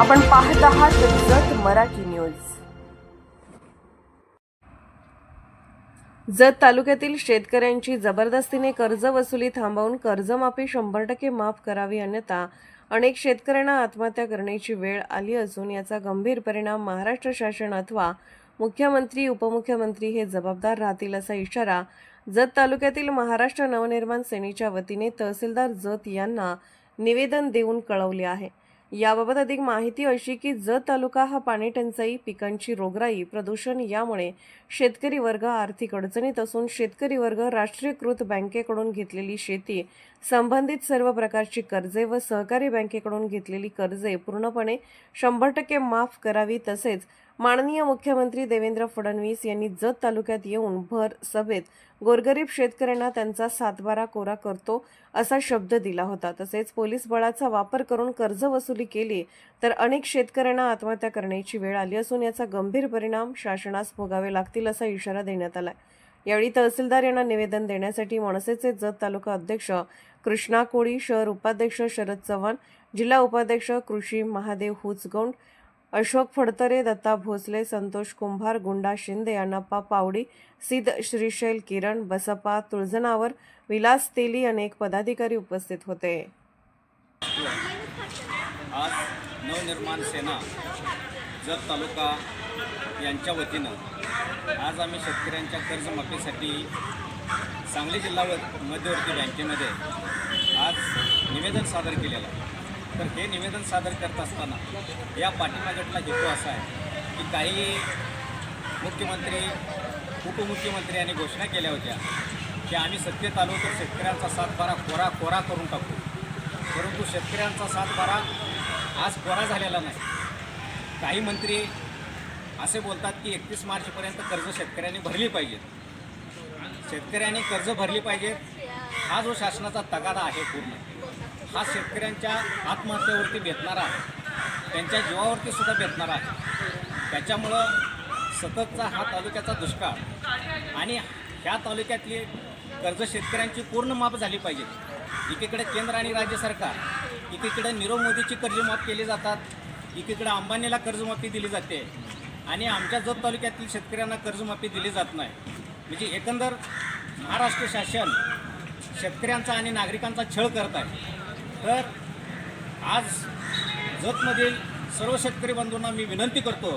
आपण पाहत आहात जत मराठी न्यूज. जत तालुक्यातील शेतकऱ्यांची जबरदस्तीने कर्ज वसुली थांबवून कर्जमाफी शंभर टक्के माफ करावी अन्यथा अनेक शेतकऱ्यांना आत्महत्या करण्याची वेळ आली असून याचा गंभीर परिणाम महाराष्ट्र शासन अथवा मुख्यमंत्री उपमुख्यमंत्री हे जबाबदार राहतील असा इशारा जत तालुक्यातील महाराष्ट्र नवनिर्माण सेनेच्या वतीने तहसीलदार जत यांना निवेदन देऊन कळवले आहे. याबाबत अधिक माहिती अशी की जत तालुका हा पाणी टंचाई पिकांची रोगराई प्रदूषण यामुळे शेतकरी वर्ग आर्थिक अडचणीत असून शेतकरी वर्ग राष्ट्रीयकृत बँकेकडून घेतलेली शेती संबंधित सर्व प्रकारची कर्जे व सहकारी बँकेकडून घेतलेली कर्जे पूर्णपणे शंभर टक्के माफ करावी तसेच माननीय मुख्यमंत्री देवेंद्र फडणवीस यांनी जत तालुक्यात येऊन भर सभेत गोरगरीब शेतकऱ्यांना त्यांचा सातबारा कोरा करतो असा शब्द दिला होता. तसेच पोलीस बळाचा वापर करून कर्ज वसुली केली तर अनेक शेतकऱ्यांना आत्महत्या करण्याची वेळ आली असून याचा गंभीर परिणाम शासनास भोगावे लागतील असा इशारा देण्यात आला यावेळी तहसीलदार यांना निवेदन देण्यासाठी मनसेचे जत तालुका अध्यक्ष कृष्णा कोळी शहर उपाध्यक्ष शरद चव्हाण जिल्हा उपाध्यक्ष कृषी महादेव हुचगौंड अशोक फडतरे दत्ता भोसले संतोष कुंभार गुंडा शिंदे अण्णाप्पा पावडी सिद्ध श्रीशैल किरण बसपा तुळजनावर विलास तेली अनेक पदाधिकारी उपस्थित होते. आज नवनिर्माण सेना जत तालुका यांच्या वतीनं आज आम्ही शेतकऱ्यांच्या कर्जमाफीसाठी सांगली जिल्हा मध्यवर्ती बँकेमध्ये आज निवेदन सादर केलेलं आहे. तर हे निवेदन सादर करत असताना या पाठीमागटला हेतू असा आहे की काही मुख्यमंत्री उपमुख्यमंत्री यांनी घोषणा केल्या होत्या की आम्ही सत्तेत आलो तर शेतकऱ्यांचा सातबारा कोरा कोरा करून टाकू. परंतु शेतकऱ्यांचा सातबारा आज कोरा झालेला नाही. काही मंत्री असे बोलतात की एकतीस मार्चपर्यंत कर्ज शेतकऱ्यांनी भरली पाहिजेत शेतकऱ्यांनी कर्ज भरली पाहिजेत हा जो शासनाचा तगादा आहे पूर्ण. हा शेतकऱ्यांच्या आत्महत्येवरती बेतणारा आहे. त्यांच्या जीवावरती सुद्धा बेतणारा आहे. त्याच्यामुळं सततचा हा तालुक्याचा दुष्काळ आणि ह्या तालुक्यातली कर्ज शेतकऱ्यांची पूर्ण माफ झाली पाहिजे. एकीकडे केंद्र आणि राज्य सरकार एकीकडे नीरव मोदीची कर्जमाफ केली जातात एकीकडे अंबानीला कर्जमाफी दिली जाते आणि आमच्या जत तालुक्यातील शेतकऱ्यांना कर्जमाफी दिली जात नाही. म्हणजे एकंदर महाराष्ट्र शासन शेतकऱ्यांचा आणि नागरिकांचा छळ करत आहे. तर आज जतमधील सर्व शेतकरी बंधूंना मी विनंती करतो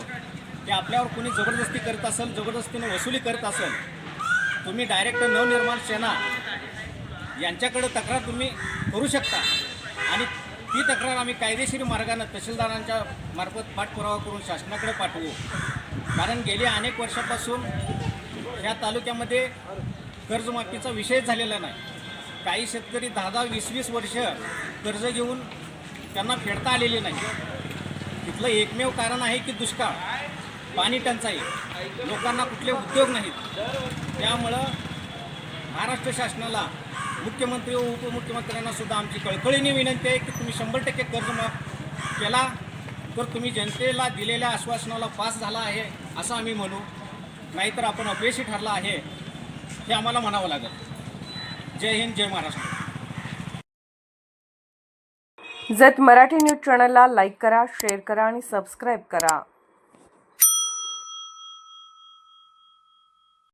की आपल्यावर कोणी जबरदस्ती करत असेल जबरदस्तीने वसुली करत असेल तुम्ही डायरेक्ट नवनिर्माण सेना यांच्याकडे तक्रार तुम्ही करू शकता. आणि ती तक्रार आम्ही कायदेशीर मार्गानं तहसीलदारांच्या मार्फत पाठपुरावा करून शासनाकडे पाठवू. कारण गेली अनेक वर्षापासून या तालुक्यामध्ये कर्जमाफीचा विषय झालेला नाही. काही शेतकरी दहा दहा वीस वीस वर्ष कर्ज घेऊन त्यांना फेडता आलेले नाही. तिथलं एकमेव कारण आहे की दुष्काळ. पाणी टंचाई. लोकांना कुठले उद्योग नाहीत. त्यामुळं महाराष्ट्र शासनाला मुख्यमंत्री व उपमुख्यमंत्र्यांना सुद्धा आमची कळकळीने विनंती आहे की तुम्ही शंभर टक्के कर्ज माफ केला तर तुम्ही जनतेला दिलेल्या आश्वासनाला पास झाला आहे असं आम्ही म्हणू. नाहीतर आपण अपयशी ठरला आहे हे आम्हाला म्हणावं लागेल. जय हिंद जय महाराष्ट्र. जत मराठी न्यूज चॅनलला लाईक करा शेअर करा आणि सबस्क्राईब करा.